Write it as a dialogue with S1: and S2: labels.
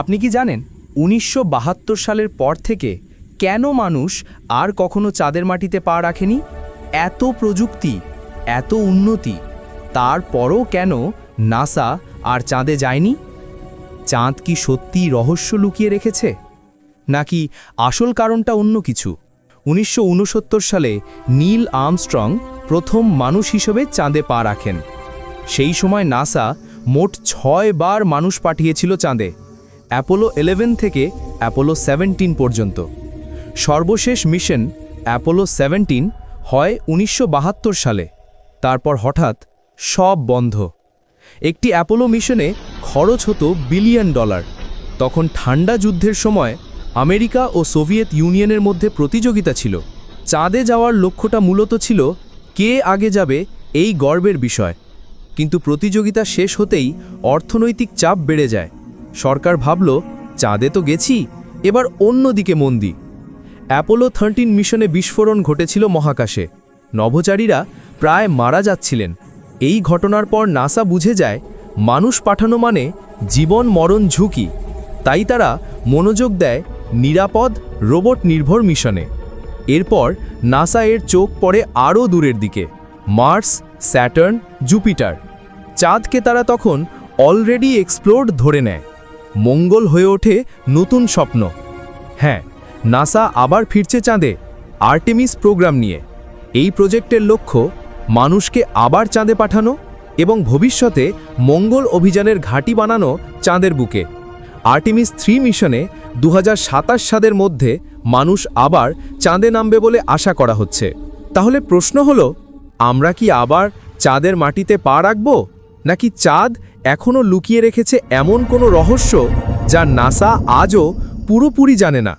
S1: আপনি কি জানেন উনিশশো বাহাত্তর সালের পর থেকে কেন মানুষ আর কখনো চাঁদের মাটিতে পা রাখেনি? এত প্রযুক্তি, এত উন্নতি, তারপরও কেন নাসা আর চাঁদে যায়নি? চাঁদ কি সত্যি রহস্য লুকিয়ে রেখেছে? নাকি আসল কারণটা অন্য কিছু? উনিশশো ঊনসত্তর সালে নীল আর্মস্ট্রং প্রথম মানুষ হিসেবে চাঁদে পা রাখেন। সেই সময় নাসা মোট ছয় বার মানুষ পাঠিয়েছিল চাঁদে। অ্যাপোলো 11 থেকে অ্যাপোলো 17 পর্যন্ত। সর্বশেষ মিশন অ্যাপোলো 17 হয় উনিশশো বাহাত্তর সালে। তারপর হঠাৎ সব বন্ধ। একটি অ্যাপোলো মিশনে খরচ হতো বিলিয়ন ডলার তখন ঠান্ডা যুদ্ধের সময় আমেরিকা ও সোভিয়েত ইউনিয়নের মধ্যে প্রতিযোগিতা ছিল। চাঁদে যাওয়ার লক্ষ্যটা মূলত ছিল কে আগে যাবে এই গর্বের বিষয়। কিন্তু প্রতিযোগিতা শেষ হতেই অর্থনৈতিক চাপ বেড়ে যায়। সরকার ভাবল, চাঁদে তো গেছি, এবার অন্যদিকে মন দিই অ্যাপোলো থার্টিন মিশনে বিস্ফোরণ ঘটেছিল মহাকাশে। নভোচারীরা প্রায় মারা যাচ্ছিলেন। এই ঘটনার পর নাসা বুঝে যায়, মানুষ পাঠানো মানে জীবন মরণ ঝুঁকি। তাই তারা মনোযোগ দেয় নিরাপদ, রোবট নির্ভর মিশনে। এরপর নাসা এর চোখ পড়ে আরও দূরের দিকে, মার্স, স্যাটার্ন, জুপিটার। চাঁদকে তারা তখন অলরেডি এক্সপ্লোর্ড ধরে নেয়। মঙ্গল হয়ে ওঠে নতুন স্বপ্ন। হ্যাঁ নাসা আবার ফিরছে চাঁদে আর্টেমিস প্রোগ্রাম নিয়ে। এই প্রজেক্টের লক্ষ্য, মানুষকে আবার চাঁদে পাঠানো এবং ভবিষ্যতে মঙ্গল অভিযানের ঘাঁটি বানানো চাঁদের বুকে। আর্টেমিস থ্রি মিশনে দু হাজার সাতাশ সালের মধ্যে মানুষ আবার চাঁদে নামবে বলে আশা করা হচ্ছে। তাহলে প্রশ্ন হলো, আমরা কি আবার চাঁদের মাটিতে পা রাখব? নাকি চাঁদ এখনও লুকিয়ে রেখেছে এমন কোনো রহস্য যা নাসা আজও পুরোপুরি জানে না?